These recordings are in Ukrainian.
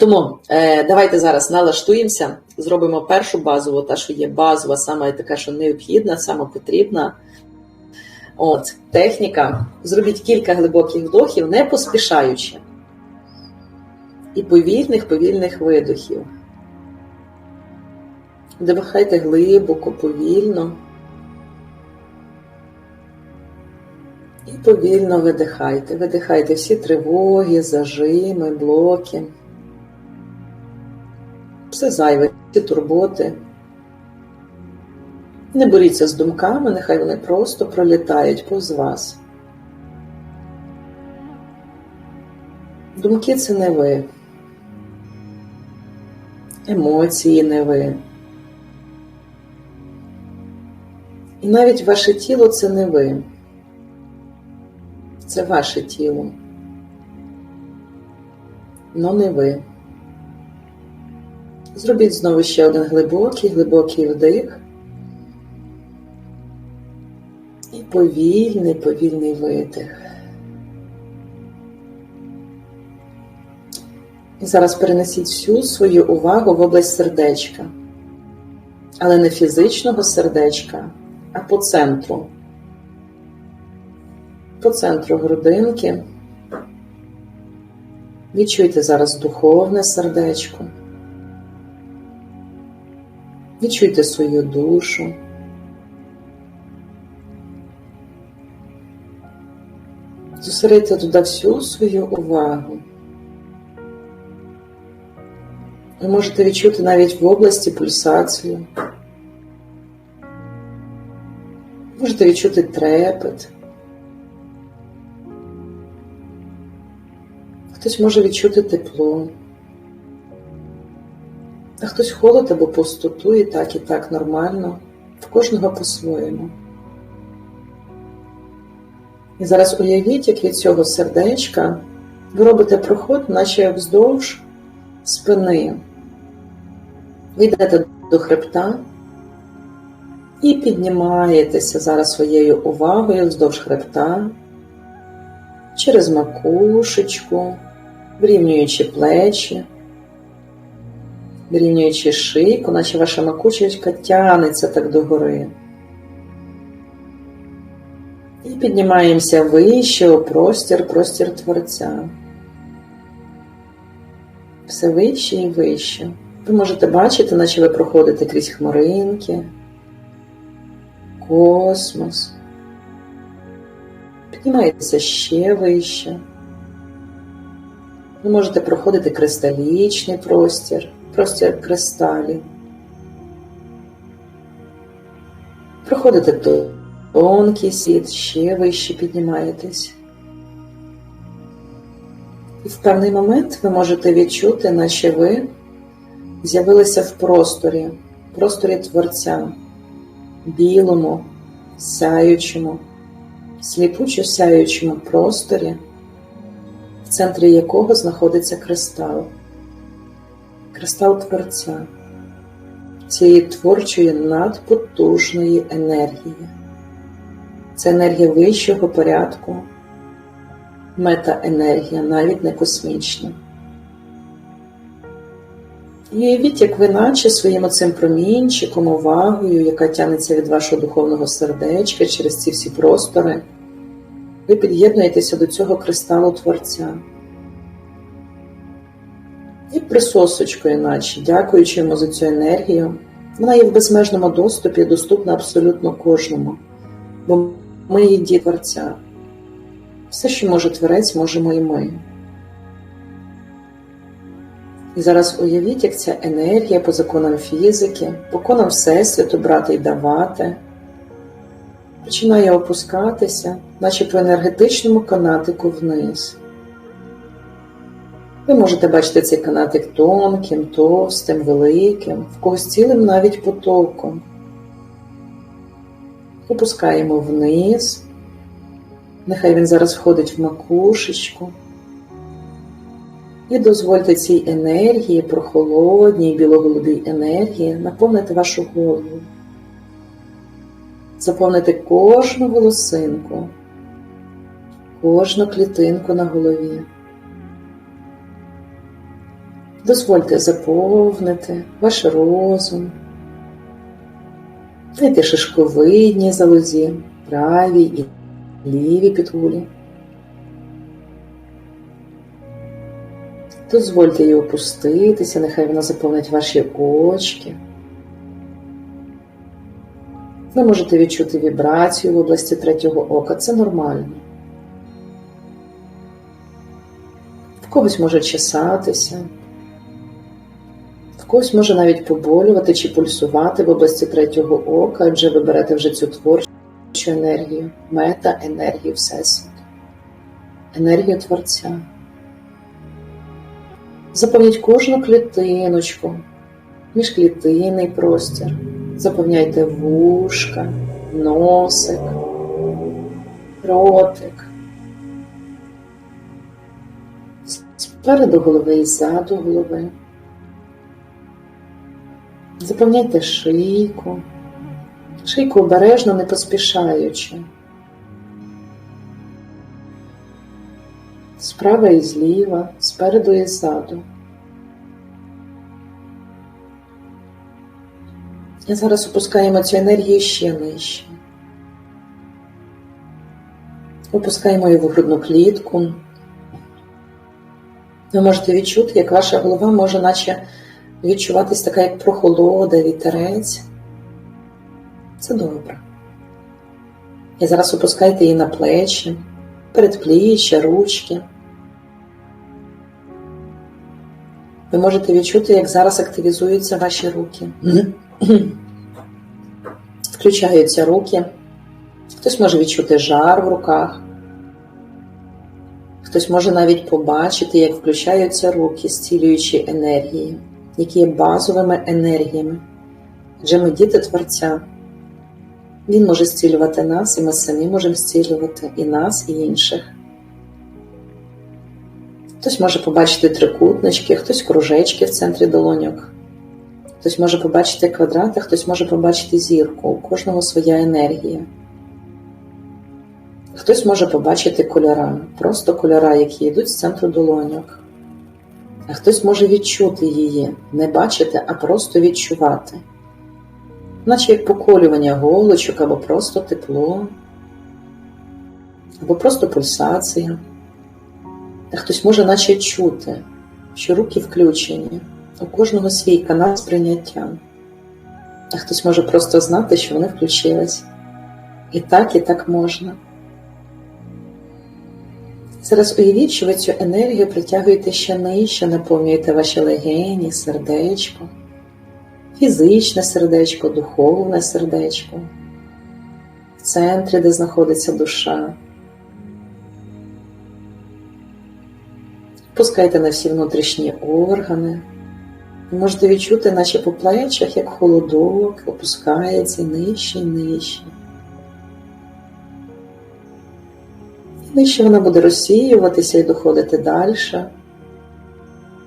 Тому е, давайте зараз налаштуємося, зробимо першу базову, та, що є базова, саме така, що необхідна, саме потрібна. От, техніка. Зробіть кілька глибоких вдохів, не поспішаючи. І повільних, повільних видохів. Вдихайте глибоко, повільно. І повільно видихайте. Видихайте всі тривоги, зажими, блоки. Все зайве, всі турботи. Не боріться з думками, нехай вони просто пролітають повз вас. Думки це не ви. Емоції не ви. І навіть ваше тіло це не ви. Це ваше тіло. Но не ви. Зробіть знову ще один глибокий, глибокий вдих. І повільний, повільний видих. І зараз перенесіть всю свою увагу в область сердечка. Але не фізичного сердечка, а по центру. По центру грудинки. Відчуйте зараз духовне сердечко. Відчуйте свою душу. Зосередьте туди всю свою увагу. Ви можете відчути навіть в області пульсацію. Можете відчути трепет. Хтось може відчути тепло, а хтось холод або пустоту, і так, і так нормально, в кожного по-своєму. І зараз уявіть, як від цього сердечка ви робите проход, наче вздовж спини. Ви йдете до хребта і піднімаєтеся зараз своєю увагою вздовж хребта, через макушечку, врівнюючи плечі, врівнюючи шийку, наче ваша макушечка тянеться так догори. І піднімаємося вище у простір, простір Творця. Все вище і вище. Ви можете бачити, наче ви проходите крізь хмаринки, космос. Піднімаєтеся ще вище. Ви можете проходити кристалічний простір, простір кристалів. Проходите тонкий світ, ще вище піднімаєтесь. І в певний момент ви можете відчути, наче ви з'явилися в просторі, в просторі Творця, білому, сяючому, сліпучо сяючому просторі, в центрі якого знаходиться кристал, кристал Творця, цієї творчої надпотужної енергії. Це енергія вищого порядку, метаенергія, навіть не космічна. І уявіть, як ви наче своїм оцим промінчиком, увагою, яка тянеться від вашого духовного сердечка через ці всі простори, ви під'єднуєтеся до цього кристалу Творця. І присосочкою, наче, дякуючи йому за цю енергію, вона є в безмежному доступі, доступна абсолютно кожному, бо ми є діти Творця. Все, що може творець, можемо і ми. І зараз уявіть, як ця енергія по законам фізики, по законам Всесвіту брати і давати, починає опускатися, наче по енергетичному канатику вниз. Ви можете бачити цей канатик тонким, товстим, великим, в когось цілим навіть потоком. Опускаємо вниз. Нехай він зараз входить в макушечку. І дозвольте цій енергії, прохолодній білоголубій енергії, наповнити вашу голову. Заповнити кожну волосинку, кожну клітинку на голові. Дозвольте заповнити ваш розум. Дайте шишковидні залозі, правій і лівій підгулі. Дозвольте їй опуститися, нехай вона заповнить ваші очки. Ви можете відчути вібрацію в області третього ока, це нормально. В когось може чесатися, когось може навіть поболювати чи пульсувати в області третього ока, адже ви берете вже цю творчу енергію, мета-енергію Всесвіту, енергію Творця. Заповніть кожну клітиночку, міжклітинний простір. Заповняйте вушка, носик, ротик. Спереду голови і ззаду голови. Заповняйте шийку, шийку обережно, не поспішаючи. Справа і зліва, спереду і ззаду. І зараз опускаємо цю енергію ще нижче. Опускаємо її в грудну клітку. Ви можете відчути, як ваша голова може наче відчуватись така, як прохолода, вітерець. Це добре. І зараз опускайте її на плечі, передпліччя, ручки. Ви можете відчути, як зараз активізуються ваші руки. Включаються руки. Хтось може відчути жар в руках. Хтось може навіть побачити, як включаються руки, зцілюючі енергії, які є базовими енергіями. Адже ми діти Творця. Він може зцілювати нас, і ми самі можемо зцілювати і нас, і інших. Хтось може побачити трикутнички, хтось кружечки в центрі долоньок. Хтось може побачити квадрати, хтось може побачити зірку, у кожного своя енергія. Хтось може побачити кольора, просто кольора, які йдуть з центру долоньок. А хтось може відчути її, не бачити, а просто відчувати, наче як поколювання голочок, або просто тепло, або просто пульсація. А хтось може наче чути, що руки включені, у кожного свій канал сприйняття. А хтось може просто знати, що вони включились. І так, і так можна. Зараз уявіть, що ви цю енергію притягуєте ще нижче, наповнюєте ваші легені, сердечко, фізичне сердечко, духовне сердечко, в центрі, де знаходиться душа. Пускайте на всі внутрішні органи. Можете відчути, наче по плечах, як холодок, опускається нижче і нижче. Нижче вона буде розсіюватися і доходити далі.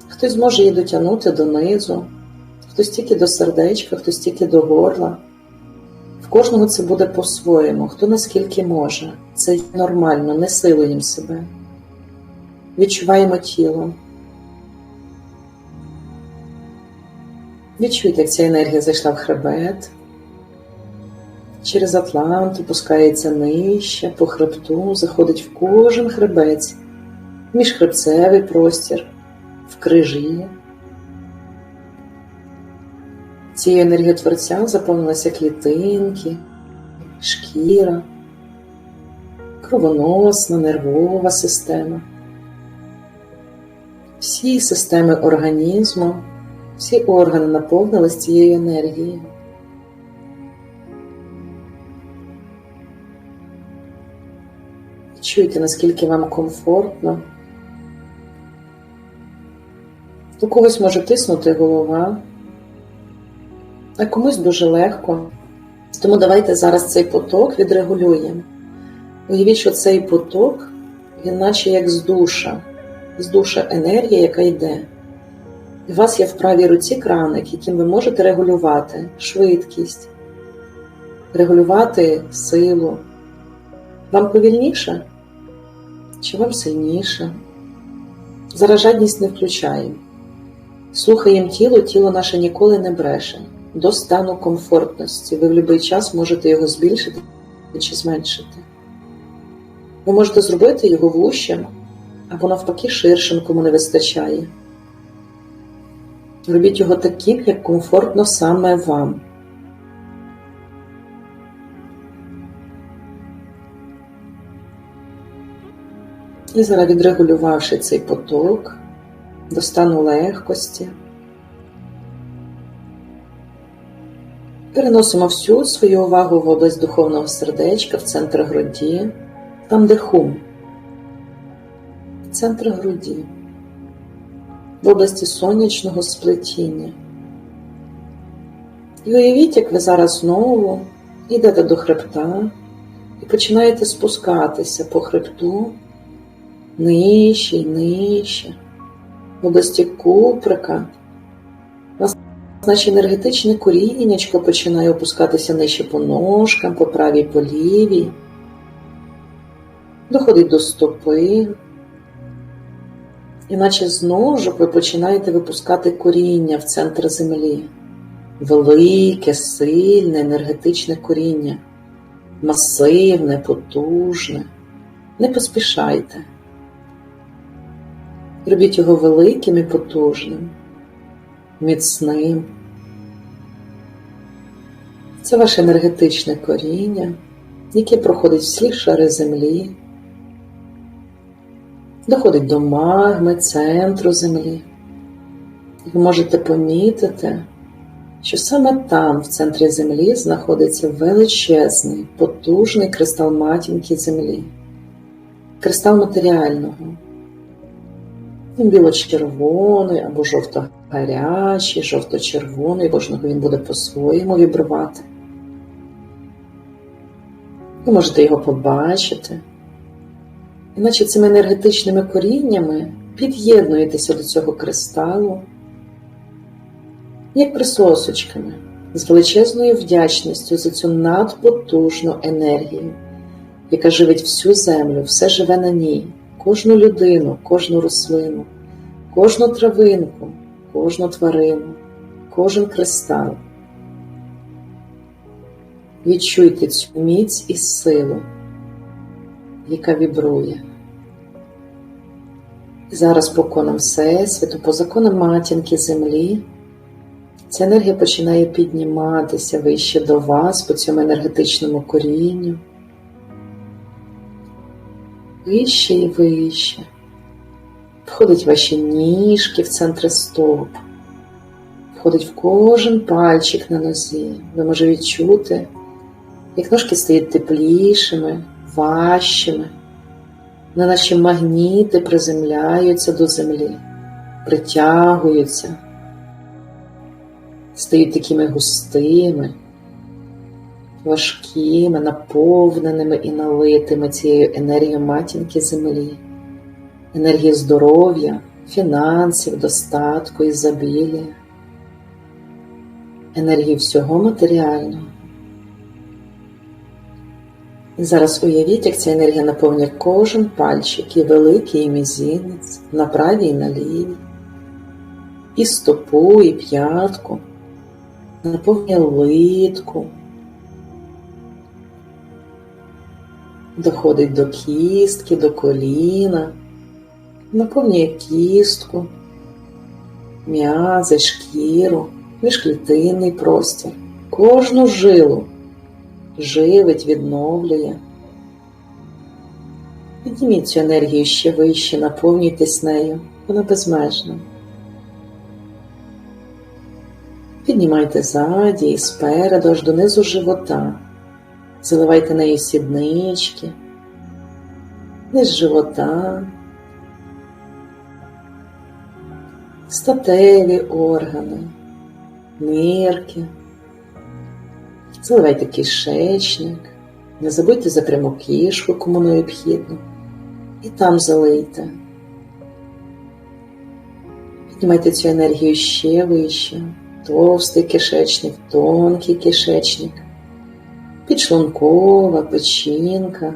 Хтось зможе її дотягнути донизу, хтось тільки до сердечка, хтось тільки до горла. В кожного це буде по-своєму, хто наскільки може. Це нормально, не силуємо себе. Відчуваємо тіло. Відчуйте, як ця енергія зайшла в хребет, через Атлант опускається нижче, по хребту, заходить в кожен хребець, міжхребцевий простір, в крижі. Цією енергією Творця заповнилися клітинки, шкіра, кровоносна, нервова система. Всі системи організму, всі органи наповнились цією енергією. Чуйте, наскільки вам комфортно. У когось може тиснути голова, а комусь дуже легко. Тому давайте зараз цей поток відрегулюємо. Уявіть, що цей поток, він наче як з душа з душа енергія, яка йде. У вас є в правій руці краник, яким ви можете регулювати швидкість, регулювати силу. Вам повільніше чи вам сильніше? Зараз жадність не включаємо. Слухаємо тіло, тіло наше ніколи не бреше. До стану комфортності. Ви в будь-який час можете його збільшити чи зменшити. Ви можете зробити його вущим або навпаки ширшим, кому не вистачає. Робіть його таким, як комфортно саме вам. І зараз відрегулювавши цей поток до стану легкості, переносимо всю свою увагу в область духовного сердечка, в центр груді, там де хум, центр груді, в області сонячного сплетіння. І уявіть, як ви зараз знову йдете до хребта і починаєте спускатися по хребту нижче й нижче, області куприка. У наче енергетичне коріннячко починає опускатися нижче по ножкам, по правій по лівій, доходить до стопи. Іначе з ножок ви починаєте випускати коріння в центр землі. Велике, сильне, енергетичне коріння, масивне, потужне. Не поспішайте. Робіть його великим і потужним, міцним. Це ваше енергетичне коріння, яке проходить всі шари землі, доходить до магми, центру землі. І Ви можете помітити, що саме там, в центрі землі, знаходиться величезний, потужний кристал матінки землі, кристал матеріального. Він біло-червоний або жовто-гарячий, жовто-червоний, кожного він буде по-своєму вібрувати. Ви можете його побачити. Іначе цими енергетичними коріннями під'єднуєтеся до цього кристалу, як присосочками, з величезною вдячністю за цю надпотужну енергію, яка живить всю землю, все живе на ній кожну людину, кожну рослину, кожну травинку, кожну тварину, кожен кристал. Відчуйте цю міць і силу, яка вібрує. Зараз по конам Всесвіту, по законам матінки землі, ця енергія починає підніматися вище до вас по цьому енергетичному корінню вище і вище. Входить ваші ніжки в центр стоп, входить в кожен пальчик на нозі. Ви можете відчути, як ножки стають теплішими, важчими, на наші магніти приземляються до землі, притягуються, стають такими густими важкими, наповненими і налитими цією енергією матінки землі, енергії здоров'я, фінансів, достатку, ізобілія, енергії всього матеріального. Зараз уявіть, як ця енергія наповнює кожен пальчик, і великий і мізинець, на правій і на лівій, і стопу, і п'ятку, наповнює литку. Доходить до кістки, до коліна, наповнює кістку, м'язи, шкіру, міжклітинний простір, кожну жилу живить, відновлює. Підніміть цю енергію ще вище, наповнюйтесь нею, вона безмежна. Піднімайте ззаді і спереду аж донизу живота заливайте нею сіднички, низ живота, статеві органи, нирки, заливайте кишечник, не забудьте за пряму кішку, кому необхідно, і там залийте. Піднімайте цю енергію ще вище, товстий кишечник, тонкий кишечник підшлункова, печінка,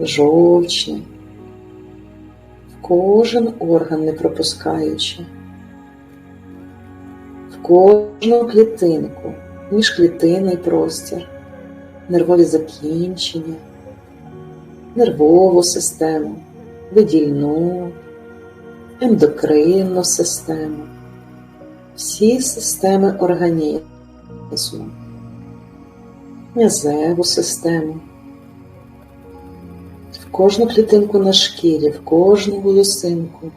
жовчний. В кожен орган не пропускаючи, в кожну клітинку, міжклітинний простір, нервові закінчення, нервову систему, видільну, ендокринну систему, всі системи організму, м'язеву систему в кожну клітинку на шкірі, в кожну волосинку.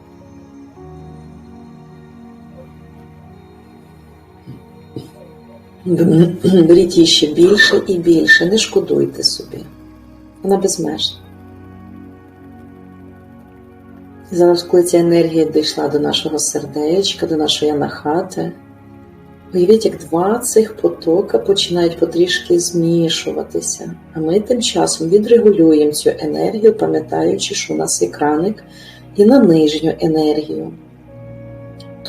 Беріть її ще більше і більше, не шкодуйте собі. Вона безмежна. І зараз, коли ця енергія дійшла до нашого сердечка, до нашої анахати, уявіть, як два цих потока починають потрішки змішуватися, а ми тим часом відрегулюємо цю енергію, пам'ятаючи, що у нас є краник і на нижню енергію.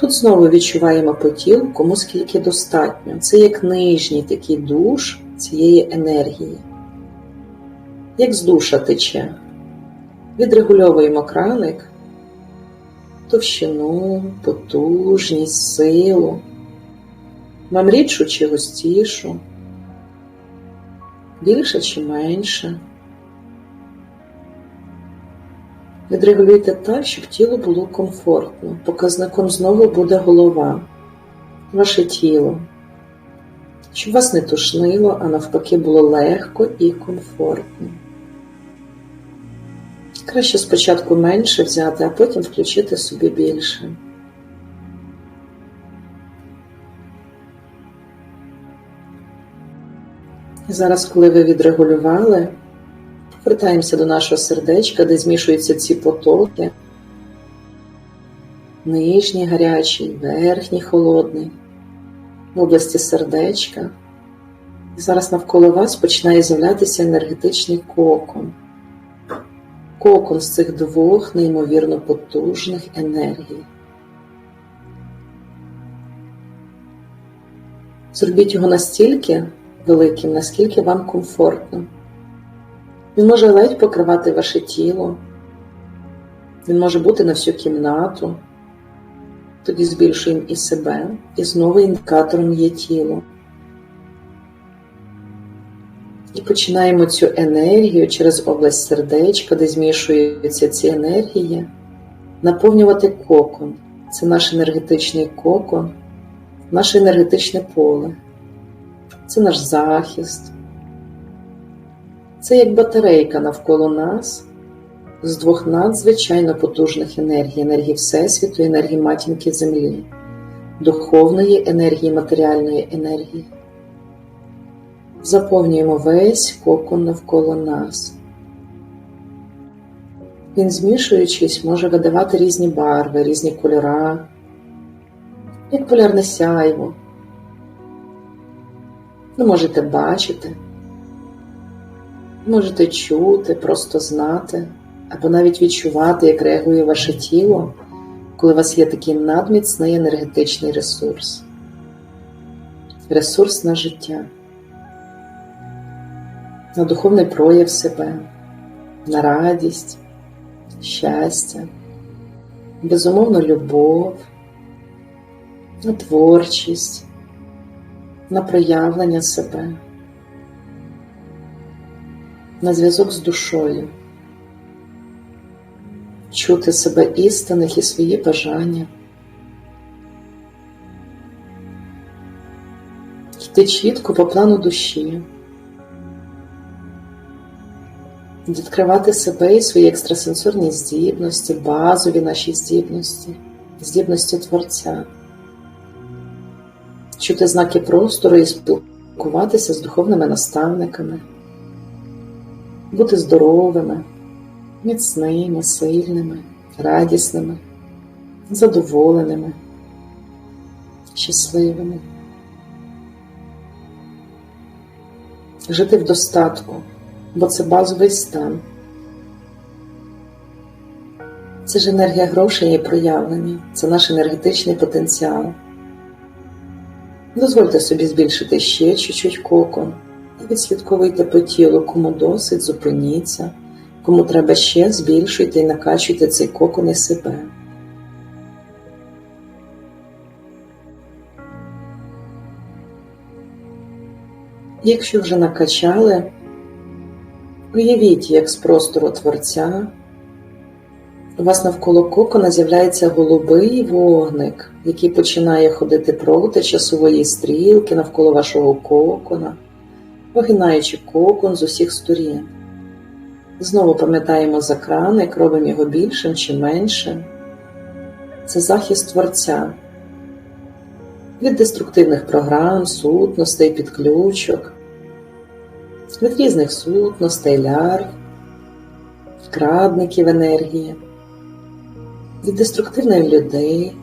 Тут знову відчуваємо по тілу, кому скільки достатньо. Це як нижній такий душ цієї енергії. Як з душа тече. Відрегульовуємо краник, товщину, потужність, силу, вам рідшу чи густішу, більше чи менше. Відрегулюйте так, щоб тілу було комфортно. Показником знову буде голова, ваше тіло, щоб вас не тушнило, а навпаки було легко і комфортно. Краще спочатку менше взяти, а потім включити собі більше. І зараз, коли ви відрегулювали, повертаємося до нашого сердечка, де змішуються ці потоки. Нижній гарячий, верхній холодний, в області сердечка. І зараз навколо вас починає з'являтися енергетичний кокон. Кокон з цих двох неймовірно потужних енергій. Зробіть його настільки великим, наскільки вам комфортно. Він може ледь покривати ваше тіло, він може бути на всю кімнату, тоді збільшуємо і себе, і знову індикатором є тіло. І починаємо цю енергію через область сердечка, де змішуються ці енергії, наповнювати кокон. Це наш енергетичний кокон, наше енергетичне поле, це наш захист. Це як батарейка навколо нас з двох надзвичайно потужних енергій: енергії Всесвіту, енергії матінки Землі, духовної енергії, матеріальної енергії. Заповнюємо весь кокон навколо нас. Він, змішуючись, може видавати різні барви, різні кольори, як полярне сяйво. Ви можете бачити, можете чути, просто знати, або навіть відчувати, як реагує ваше тіло, коли у вас є такий надміцний енергетичний ресурс, ресурс на життя на духовний прояв себе, на радість, щастя, безумовно любов, на творчість, на проявлення себе, на зв'язок з душою, чути себе істинних і свої бажання. Йти чітко по плану душі. відкривати себе і свої екстрасенсорні здібності, базові наші здібності, здібності Творця, чути знаки простору і спілкуватися з духовними наставниками, бути здоровими, міцними, сильними, радісними, задоволеними, щасливими. Жити в достатку бо це базовий стан. Це ж енергія грошей і проявлення, це наш енергетичний потенціал. Дозвольте собі збільшити ще чуть-чуть кокон і відслідковуйте по тілу, кому досить, зупиніться, Кому треба ще, збільшуйте і накачуйте цей кокон і себе. Якщо вже накачали, уявіть, як з простору Творця у вас навколо кокона з'являється голубий вогник, який починає ходити проти часової стрілки навколо вашого кокона, огинаючи кокон з усіх сторін. Знову пам'ятаємо за краник, робимо його більшим чи меншим. Це захист Творця від деструктивних програм, сутностей, підключок, від різних сутностей, лярв, вкрадників енергії, від деструктивних людей.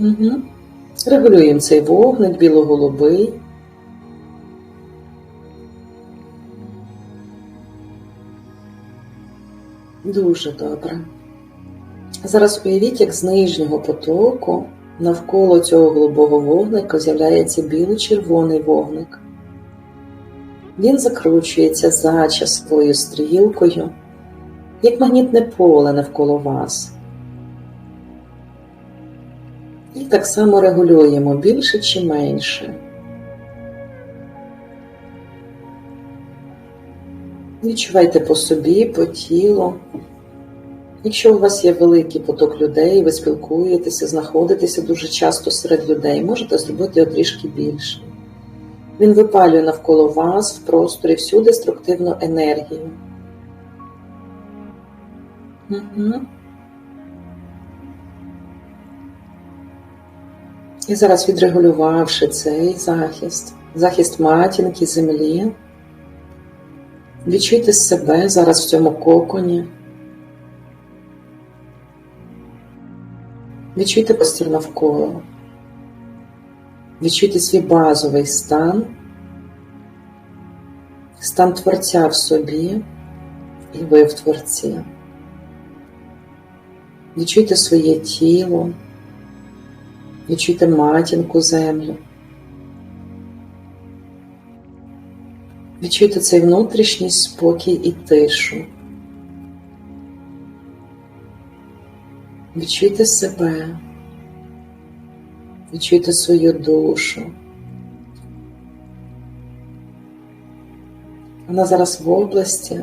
Угу. Регулюємо цей вогник біло-голубий. Дуже добре. Зараз уявіть, як з нижнього потоку навколо цього голубого вогника з'являється біло-червоний вогник. Він закручується за часовою стрілкою, як магнітне поле навколо вас. І так само регулюємо більше чи менше. Відчувайте по собі, по тілу. Якщо у вас є великий поток людей, ви спілкуєтеся, знаходитеся дуже часто серед людей, можете зробити його трішки більше. Він випалює навколо вас в просторі всю деструктивну енергію. Угу. І зараз відрегулювавши цей захист, захист матінки, землі, відчуйте себе зараз в цьому коконі. Відчуйте простір навколо. Відчуйте свій базовий стан, стан Творця в собі і ви в Творці. Відчуйте своє тіло, відчуйте матінку землю. Відчуйте цей внутрішній спокій і тишу. Відчуйте себе, відчуйте свою душу. Вона зараз в області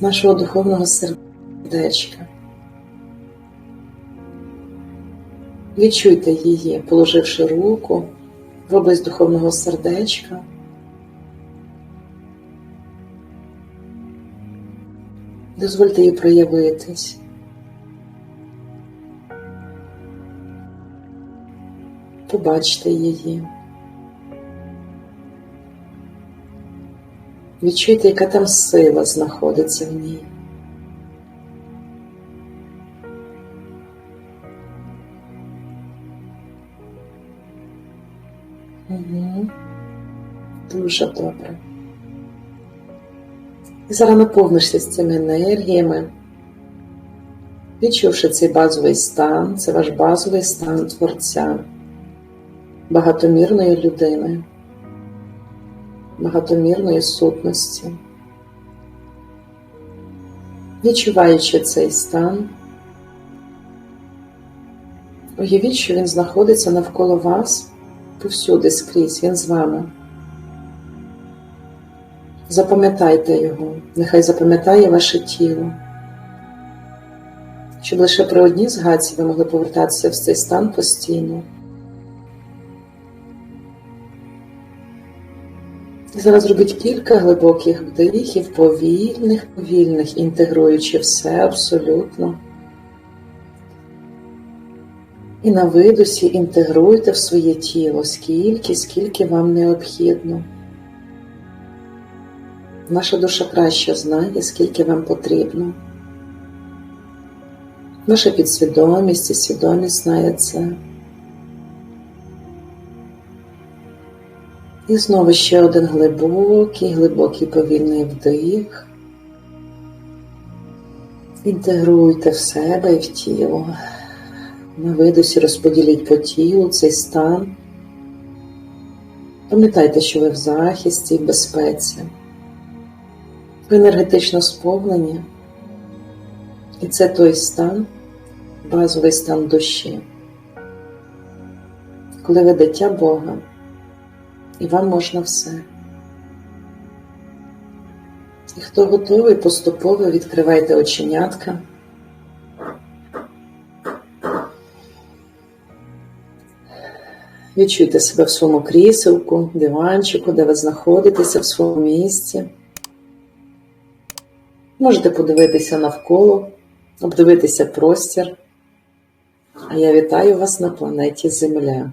нашого духовного сердечка. Відчуйте її, положивши руку в область духовного сердечка. Дозвольте їй проявитись. Побачте її. Відчуйте, яка там сила знаходиться в ній. Угу. Дуже добре. І зараз наповнишся з цими енергіями, відчувши цей базовий стан, це ваш базовий стан Творця, багатомірної людини, багатомірної сутності. Відчуваючи цей стан, уявіть, що він знаходиться навколо вас повсюди скрізь, він з вами. Запам'ятайте його, нехай запам'ятає ваше тіло, щоб лише при одній згадці ви могли повертатися в цей стан постійно. Зараз робіть кілька глибоких вдихів, повільних, повільних, інтегруючи все абсолютно. І на видусі інтегруйте в своє тіло скільки, скільки вам необхідно. Наша душа краще знає, скільки вам потрібно. Наша підсвідомість і свідомість знає це. І знову ще один глибокий, глибокий повільний вдих. Інтегруйте в себе і в тіло. На видусі розподіліть по тілу цей стан. Пам'ятайте, що ви в захисті і безпеці. Ви енергетично сповнені. І це той стан, базовий стан душі, коли ви дитя Бога, і вам можна все. І хто готовий, поступово відкривайте оченятка. Відчуйте себе в своєму кріселку, диванчику, де ви знаходитеся в своєму місці. Можете подивитися навколо, обдивитися простір. А я вітаю вас на планеті Земля.